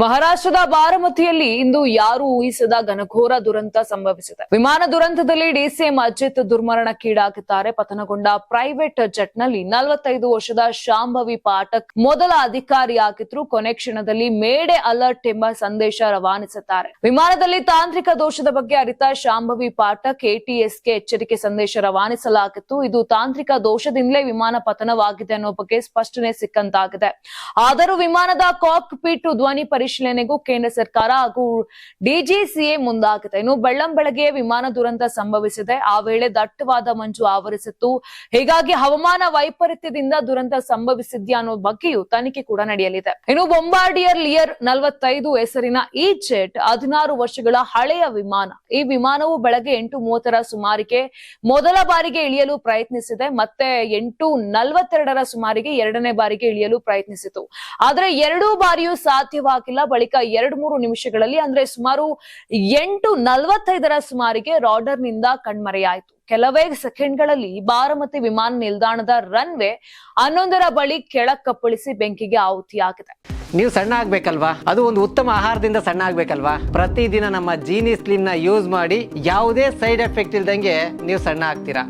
ಮಹಾರಾಷ್ಟ್ರದ ಬಾರಾಮತಿಯಲ್ಲಿ ಇಂದು ಯಾರು ಊಹಿಸದ ಘನಘೋರ ದುರಂತ ಸಂಭವಿಸಿದೆ. ವಿಮಾನ ದುರಂತದಲ್ಲಿ ಡಿಸಿಎಂ ಅಜಿತ್ ದುರ್ಮರಣಕ್ಕೀಡಾಗಿದ್ದಾರೆ ಪತನಗೊಂಡ ಪ್ರೈವೇಟ್ ಜೆಟ್ನಲ್ಲಿ ನಲವತ್ತೈದು ವರ್ಷದ ಶಾಂಭವಿ ಪಾಠಕ್ ಮೊದಲ ಅಧಿಕಾರಿಯಾಗಿದ್ರು. ಕೊನೆ ಕ್ಷಣದಲ್ಲಿ ಮೇಡೆ ಅಲರ್ಟ್ ಎಂಬ ಸಂದೇಶ ರವಾನಿಸುತ್ತಾರೆ. ವಿಮಾನದಲ್ಲಿ ತಾಂತ್ರಿಕ ದೋಷದ ಬಗ್ಗೆ ಅರಿತ ಶಾಂಭವಿ ಪಾಠಕ್ ಎಟಿಎಸ್ಗೆ ಎಚ್ಚರಿಕೆ ಸಂದೇಶ ರವಾನಿಸಲಾಗಿತ್ತು. ಇದು ತಾಂತ್ರಿಕ ದೋಷದಿಂದಲೇ ವಿಮಾನ ಪತನವಾಗಿದೆ ಅನ್ನೋ ಬಗ್ಗೆ ಸ್ಪಷ್ಟನೆ ಸಿಕ್ಕಂತಾಗಿದೆ. ಆದರೂ ವಿಮಾನದ ಕಾಕ್ ಪಿಟ್ ಧ್ವನಿ ಪರಿಶೀಲನೆಗೂ ಕೇಂದ್ರ ಸರ್ಕಾರ ಹಾಗೂ ಡಿಜಿಸಿಎ ಮುಂದಾಗಿದೆ ಇನ್ನು ಬೆಳ್ಳಂ ಬೆಳಗ್ಗೆ ವಿಮಾನ ದುರಂತ ಸಂಭವಿಸಿದೆ. ಆ ವೇಳೆ ದಟ್ಟವಾದ ಮಂಜು ಆವರಿಸಿತ್ತು. ಹೀಗಾಗಿ ಹವಾಮಾನ ವೈಪರೀತ್ಯದಿಂದ ದುರಂತ ಸಂಭವಿಸಿದ್ಯಾ ಅನ್ನೋ ಬಗ್ಗೆಯೂ ತನಿಖೆ ಕೂಡ ನಡೆಯಲಿದೆ. ಇನ್ನು ಬೊಂಬಾರ್ಡಿಯರ್ ಲಿಯರ್ ನಲವತ್ತೈದು ಹೆಸರಿನ ಈ ಜೆಟ್ ಹದಿನಾರು ವರ್ಷಗಳ ಹಳೆಯ ವಿಮಾನ. ಈ ವಿಮಾನವು ಬೆಳಗ್ಗೆ ಎಂಟು ಮೂವತ್ತರ ಸುಮಾರಿಗೆ ಮೊದಲ ಬಾರಿಗೆ ಇಳಿಯಲು ಪ್ರಯತ್ನಿಸಿದೆ. ಮತ್ತೆ ಎಂಟು ನಲವತ್ತೆರಡರ ಸುಮಾರಿಗೆ ಎರಡನೇ ಬಾರಿಗೆ ಇಳಿಯಲು ಪ್ರಯತ್ನಿಸಿತು. ಆದ್ರೆ ಎರಡೂ ಬಾರಿಯೂ ಸಾಧ್ಯವಾಗಿಲ್ಲ. ಬಳಿಕ ಎರಡ್ ಮೂರು ನಿಮಿಷಗಳಲ್ಲಿ, ಅಂದ್ರೆ ಸುಮಾರು ಎಂಟು ನಲವತ್ತೈದರ ಸುಮಾರಿಗೆ ರಾಡರ್ನಿಂದ ಕಣ್ಮರೆಯಾಯಿತು. ಕೆಲವೇ ಸೆಕೆಂಡ್ಗಳಲ್ಲಿ ಬಾರಮತಿ ವಿಮಾನ ನಿಲ್ದಾಣದ ರನ್ವೇ ಹನ್ನೊಂದರ ಬಳಿ ಕೆಳಕ್ಕಪ್ಪಳಿಸಿ ಬೆಂಕಿಗೆ ಆಹುತಿಯಾಗಿದೆ ನೀವು ಸಣ್ಣ ಆಗ್ಬೇಕಲ್ವಾ? ಅದು ಒಂದು ಉತ್ತಮ ಆಹಾರದಿಂದ ಸಣ್ಣ ಆಗ್ಬೇಕಲ್ವಾ? ಪ್ರತಿದಿನ ನಮ್ಮ ಜೀನಿ ಸ್ಲಿಮ್ನ ಯೂಸ್ ಮಾಡಿ ಯಾವುದೇ ಸೈಡ್ ಎಫೆಕ್ಟ್ ಇಲ್ದಂಗೆ ನೀವು ಸಣ್ಣ ಆಗ್ತೀರಾ?